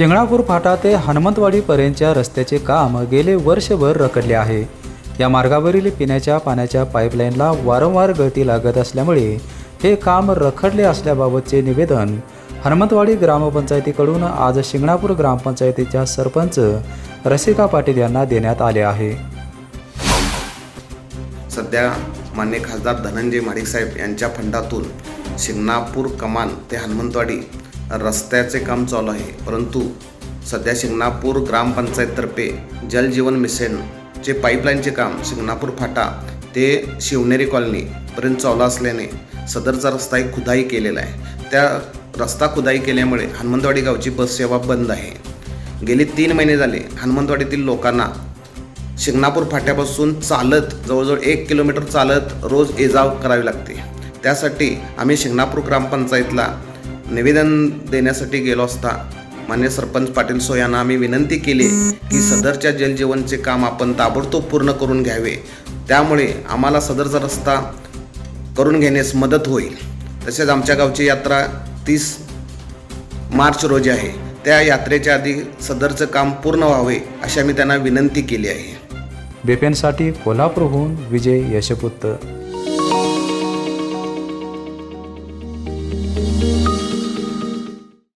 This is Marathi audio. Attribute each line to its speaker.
Speaker 1: शिंगणापूर फाटा ते हनुमंतवाडीपर्यंतच्या रस्त्याचे काम गेले वर्षभर रखडले आहे. या मार्गावरील पिण्याच्या पाण्याच्या पाईपलाईनला वारंवार गळती लागत असल्यामुळे हे काम रखडले असल्याबाबतचे निवेदन हनुमंतवाडी ग्रामपंचायतीकडून आज शिंगणापूर ग्रामपंचायतीच्या सरपंच रसिका पाटील यांना देण्यात आले आहे.
Speaker 2: सध्या मान्य खासदार धनंजय माडिक साहेब यांच्या फंडातून शिंगणापूर कमान ते हनुमंतवाडी रस्त्याचे काम चालू आहे. परंतु सध्या शिंगणापूर ग्रामपंचायततर्फे जलजीवन मिशनचे पाईपलाईनचे काम शिंगणापूर फाटा ते शिवनेरी कॉलनीपर्यंत चालू असल्याने सदरचा रस्ता एक खुदाई केलेला आहे. त्या रस्ता खुदाई केल्यामुळे हनुमंतवाडी गावची बस सेवा बंद आहे. गेली तीन महिने झाले हनुमंतवाडीतील लोकांना शिंगणापूर फाट्यापासून चालत जवळजवळ एक किलोमीटर चालत रोज ये करावी लागते. त्यासाठी आम्ही शिंगणापूर ग्रामपंचायतला निवेदन देण्यासाठी गेलो असता मान्य सरपंच पाटील सो यांना आम्ही विनंती केली की सदरच्या जलजीवनचे काम आपण ताबडतोब पूर्ण करून घ्यावे. त्यामुळे आम्हाला सदरचा रस्ता करून घेण्यास मदत होईल. तसेच आमच्या गावची यात्रा तीस मार्च रोजी आहे. त्या यात्रेच्या आधी सदरचं काम पूर्ण व्हावे अशी आम्ही त्यांना विनंती केली आहे.
Speaker 1: बेपेनसाठी कोल्हापूरहून विजय यशपुत्र.